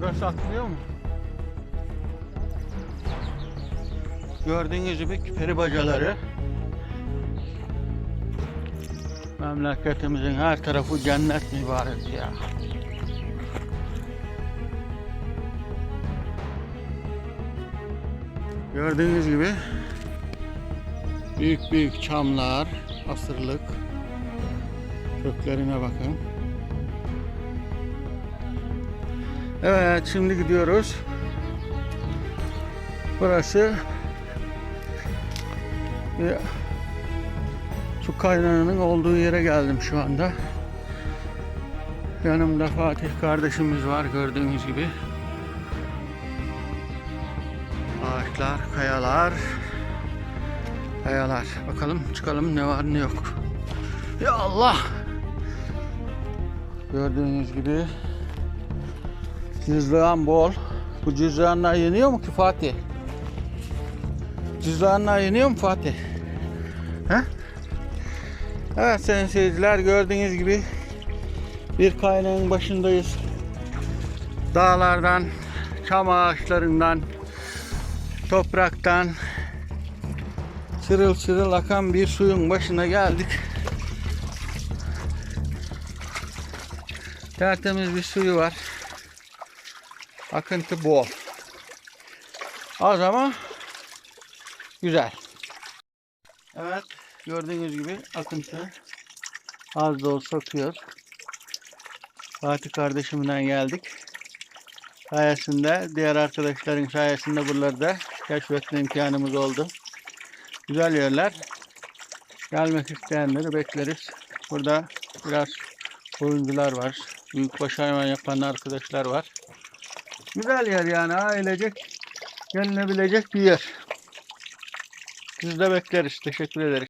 Burası atılıyor mu? Gördüğünüz gibi peri bacaları. Memleketimizin her tarafı cennet mübarek ya. Gördüğünüz gibi büyük büyük çamlar, asırlık. Köklerine bakın. Evet, şimdi gidiyoruz. Burası bir su kaynağının olduğu yere geldim şu anda. Yanımda Fatih kardeşimiz var gördüğünüz gibi. Ağaçlar, kayalar. Kayalar. Bakalım çıkalım ne var ne yok. Ya Allah! Gördüğünüz gibi cızlağın bol. Bu cızlağınlar yeniyor mu ki Fatih? Cızlağınlar yeniyor mu Fatih? He? Evet sayın seyirciler gördüğünüz gibi bir kaynağın başındayız. Dağlardan, çam ağaçlarından, topraktan çırıl çırıl akan bir suyun başına geldik. Tertemiz bir suyu var. Akıntı bol. Az ama güzel. Evet gördüğünüz gibi akıntı az da olsa akıyor. Fatih kardeşimden geldik. Sayesinde diğer arkadaşların sayesinde buraları da keşfetme imkanımız oldu. Güzel yerler. Gelmek isteyenleri bekleriz. Burada biraz oyuncular var. Büyükbaş hayvan yapan arkadaşlar var. Güzel yer yani ailecek gelinebilecek bir yer. Siz de bekleriz. Teşekkür ederiz.